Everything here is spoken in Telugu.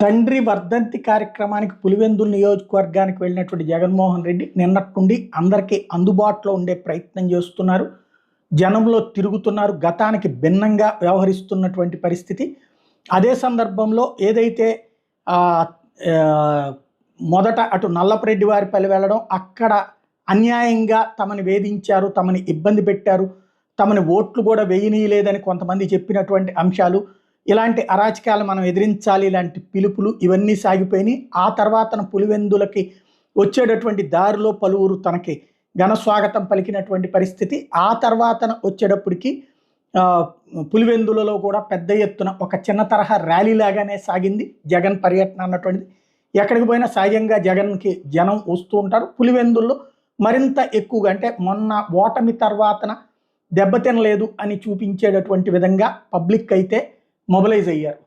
తండ్రి వర్ధంతి కార్యక్రమానికి పులివెందుల నియోజకవర్గానికి వెళ్ళినటువంటి జగన్మోహన్ రెడ్డి నిన్నటి నుండి అందరికీ అందుబాటులో ఉండే ప్రయత్నం చేస్తున్నారు. జనంలో తిరుగుతున్నారు. గతానికి భిన్నంగా వ్యవహరిస్తున్నటువంటి పరిస్థితి. అదే సందర్భంలో ఏదైతే మొదట అటు నల్లపరెడ్డి వారిపల్లి వెళ్ళడం అక్కడ అన్యాయంగా తమని వేధించారు తమని ఇబ్బంది పెట్టారు తమని ఓట్లు కూడా వేయనీయలేదని కొంతమంది చెప్పినటువంటి అంశాలు ఇలాంటి అరాచకాలు మనం ఎదిరించాలి ఇలాంటి పిలుపులు ఇవన్నీ సాగిపోయినాయి. ఆ తర్వాతన పులివెందులకి వచ్చేటటువంటి దారిలో పలువురు తనకి ఘన స్వాగతం పలికినటువంటి పరిస్థితి. ఆ తర్వాతన వచ్చేటప్పటికి పులివెందులలో కూడా పెద్ద ఎత్తున ఒక చిన్న తరహా ర్యాలీ లాగానే సాగింది. జగన్ పర్యటన అన్నటువంటిది. ఎక్కడికి పోయినా సహజంగా జగన్కి జనం వస్తూ ఉంటారు. పులివెందుల్లో మరింత ఎక్కువగా అంటే మొన్న ఓటమి తర్వాతన దెబ్బతినలేదు అని చూపించేటటువంటి విధంగా పబ్లిక్ అయితే మొబలైజ్ అయ్యారు